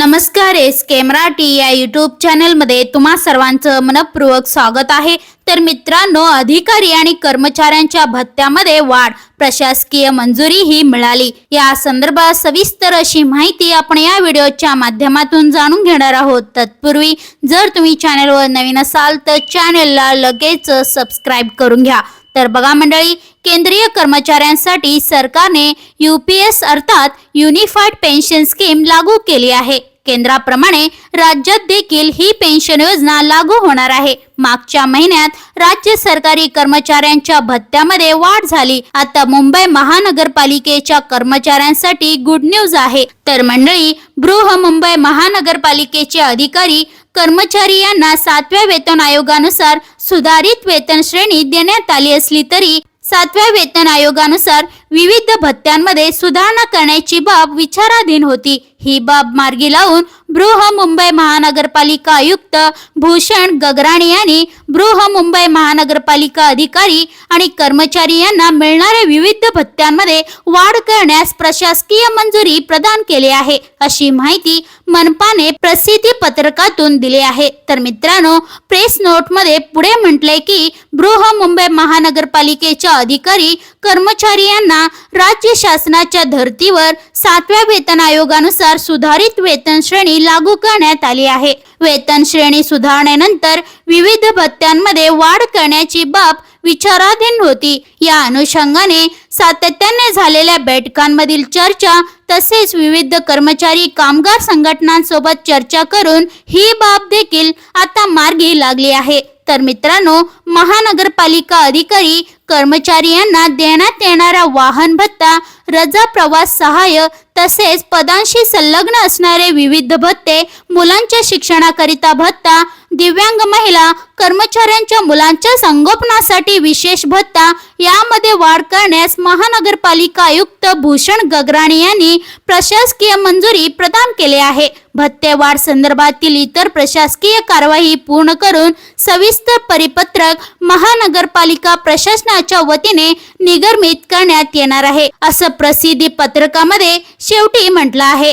नमस्कार एस के मराठी या यूट्यूब चॅनलमध्ये तुम्हा सर्वांचं मनपूर्वक स्वागत आहे. तर मित्रांनो अधिकारी आणि कर्मचाऱ्यांच्या भत्त्यामध्ये वाढ प्रशासकीय मंजुरी ही मिळाली. या संदर्भात सविस्तर अशी माहिती आपण या व्हिडिओच्या माध्यमातून जाणून घेणार आहोत. तत्पूर्वी जर तुम्ही चॅनलवर नवीन असाल तर चॅनलला लगेच सबस्क्राईब करून घ्या. तर बघा मंडळी केंद्रीय कर्मचाऱ्यांसाठी सरकारने यू पी एस अर्थात युनिफाईड पेन्शन स्कीम लागू केली आहे. केंद्राप्रमाणे राज्यात देखील ही पेन्शन योजना लागू होणार आहे. मागच्या महिन्यात राज्य सरकारी कर्मचाऱ्यांच्या भत्त्यामध्ये वाढ झाली. आता मुंबई महानगरपालिकेच्या कर्मचाऱ्यांसाठी गुड न्यूज आहे. तर मंडळी बृह मुंबई महानगरपालिकेचे अधिकारी कर्मचारी यांना सातव्या वेतन आयोगानुसार सुधारित वेतन श्रेणी देण्यात आली असली तरी सातव्या वेतन आयोगानुसार विविध भत्त्यांमध्ये सुधारणा करण्याची बाब विचाराधीन होती. ही बाब मार्गी लावून मुंबई महानगरपालिका आयुक्त भूषण गगराणी यांनी बृह मुंबई महानगरपालिका अधिकारी आणि कर्मचारी यांना मिळणाऱ्या विविध भत्त्यांमध्ये वाढ करण्यास प्रशासकीय मंजुरी प्रदान केली आहे अशी माहिती मनपाने प्रसिद्धी पत्रकातून दिली आहे. तर मित्रांनो प्रेस नोटमध्ये पुढे म्हटले की बृह मुंबई महानगरपालिकेच्या अधिकारी कर्मचारी यांना राज्य शासनाच्या धर्तीवर सातव्या वेतन आयोगानुसार सुधारित वेतन श्रेणी लागू करण्यात आली आहे. वेतन श्रेणी सुधारणेनंतर विविध भत्त्यांमध्ये वाढ करण्याची बाब विचाराधीन होती. या अनुषंगाने सातत्याने झालेल्या बैठकांमधील चर्चा तसेच विविध कर्मचारी कामगार संघटनांसोबत चर्चा करून ही बाब देखील आता मार्गी लागली आहे. तर मित्रांनो महानगरपालिका अधिकारी कर्मचारी यांना देण्यात येणारा वाहन भत्ता रजा प्रवास सहाय्य तसेच पदांशी संलग्न असणारे विविध भत्ते मुलांच्या शिक्षणाकरिता भत्ता दिव्यांग महिला कर्मचाऱ्यांच्या मुलांच्या संगोपनासाठी विशेष भत्ता यामध्ये वाढ करण्यास महानगरपालिका आयुक्त भूषण गगराणी यांनी प्रशासकीय मंजुरी प्रदान केली आहे. भत्ते वाढ संदर्भातील इतर प्रशासकीय कारवाई पूर्ण करून सविस्तर परिपत्रक महानगरपालिका प्रशासनाच्या वतीने निगर्मित करण्यात येणार आहे. असं प्रसिद्धी पत्रकामध्ये शेवटी म्हटलं आहे.